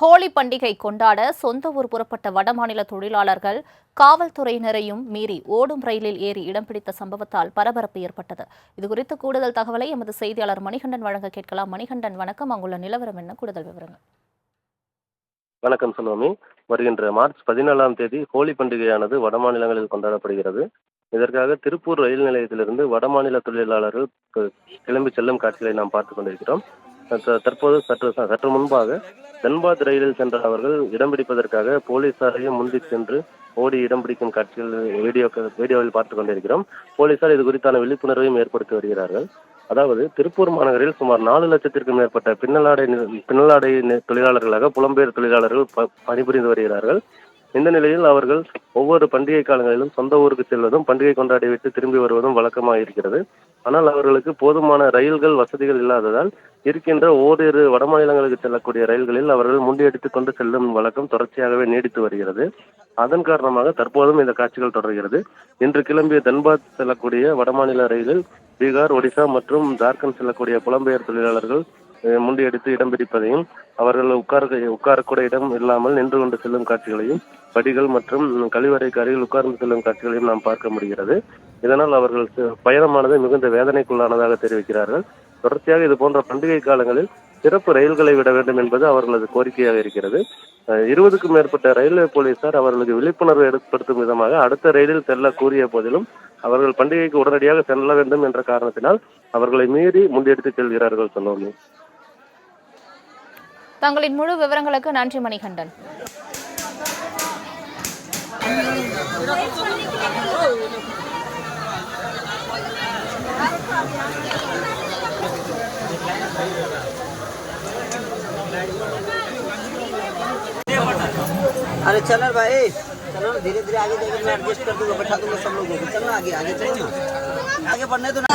ஹோலி பண்டிகை கொண்டாட சொந்த ஊர் புறப்பட்ட வடமாநில தொழிலாளர்கள் காவல்துறையினரையும் மீறி ஓடும் ரயிலில் ஏறி இடம் பிடித்த சம்பவத்தால் பரபரப்பு ஏற்பட்டது. இதுகுறித்து கூடுதல் தகவலை எமது செய்தியாளர் மணிகண்டன் வழங்க கேட்கலாம். மணிகண்டன் வணக்கம். அங்குள்ள நிலவரம் என்ன? கூடுதல் விவரங்கள். வணக்கம் சுனாமி. வருகின்ற மார்ச் பதினேழாம் தேதி ஹோலி பண்டிகையானது வடமாநிலங்களில் கொண்டாடப்படுகிறது. இதற்காக திருப்பூர் ரயில் நிலையத்திலிருந்து வடமாநில தொழிலாளர்கள் கிளம்பி செல்லும் காட்சிகளை நாம் பார்த்து கொண்டிருக்கிறோம். தற்போது சற்று சற்று முன்பாக தன்பாத் ரயிலில் சென்ற அவர்கள் இடம் பிடிப்பதற்காக போலீசாரையும் முந்தி சென்று ஓடி இடம் பிடிக்கும் காட்சிகள் வீடியோ வீடியோவில் பார்த்து கொண்டிருக்கிறோம். போலீசார் இது குறித்தான விழிப்புணர்வையும் ஏற்படுத்தி வருகிறார்கள். அதாவது திருப்பூர் மாநகரில் சுமார் நாலு லட்சத்திற்கும் மேற்பட்ட பின்னலாடை நி- பின்னலாடை தொழிலாளர்களாக புலம்பெயர் தொழிலாளர்கள் ப- பணிபுரிந்து வருகிறார்கள். இந்த நிலையில் அவர்கள் ஒவ்வொரு பண்டிகை காலங்களிலும் சொந்த ஊருக்கு செல்வதும் பண்டிகை கொண்டாடி விட்டு திரும்பி வருவதும் வழக்கமாக இருக்கிறது ஆனால் அவர்களுக்கு போதுமான ரயில்கள் வசதிகள் இல்லாததால் இருக்கின்ற ஓரிரு வடமாநிலங்களுக்கு செல்லக்கூடிய ரயில்களில் அவர்கள் முண்டியடித்துக் கொண்டு செல்லும் வழக்கம் தொடர்ச்சியாகவே நீடித்து வருகிறது. அதன் காரணமாக தற்போதும் இந்த காட்சிகள் தொடர்கிறது. இன்று கிளம்பிய தன்பாத் செல்லக்கூடிய வடமாநில ரயிலில் பீகார் ஒடிசா மற்றும் ஜார்க்கண்ட் செல்லக்கூடிய புலம்பெயர் தொழிலாளர்கள் முண்டியடித்து இடம் பிடிப்பதையும் அவர்கள் உட்கார உட்காரக்கூட இடம் இல்லாமல் நின்று கொண்டு செல்லும் காட்சிகளையும் படிகள் மற்றும் கழிவறைக்கு அருகில் உட்கார்ந்து செல்லும் காட்சிகளையும் நாம் பார்க்க முடிகிறது. இதனால் அவர்கள் பயணமானது மிகுந்த வேதனைக்குள்ளானதாக தெரிவிக்கிறார்கள். தொடர்ச்சியாக இது போன்ற பண்டிகை காலங்களில் சிறப்பு ரயில்களை விட வேண்டும் என்பது அவர்களது கோரிக்கையாக இருக்கிறது. இருபதுக்கும் மேற்பட்ட ரயில்வே போலீசார் அவர்களுக்கு விழிப்புணர்வு ஏற்படுத்தும் விதமாக அடுத்த ரயிலில் செல்ல கூறிய போதிலும் அவர்கள் பண்டிகைக்கு உடனடியாக செல்ல வேண்டும் என்ற காரணத்தினால் அவர்களை மீறி முன்னெடுத்து செல்கிறார்கள் சொன்னோமே. தங்களின் முழு விவரங்களுக்கு நன்றி மணிகண்டன். अरे चलो भाई चलो धीरे धीरे आगे जाके मैं एडजस्ट कर दूँगा, बैठा दूँगा सब लोगों को। चलना आगे आगे चलो ना आगे बढ़ने तो ना।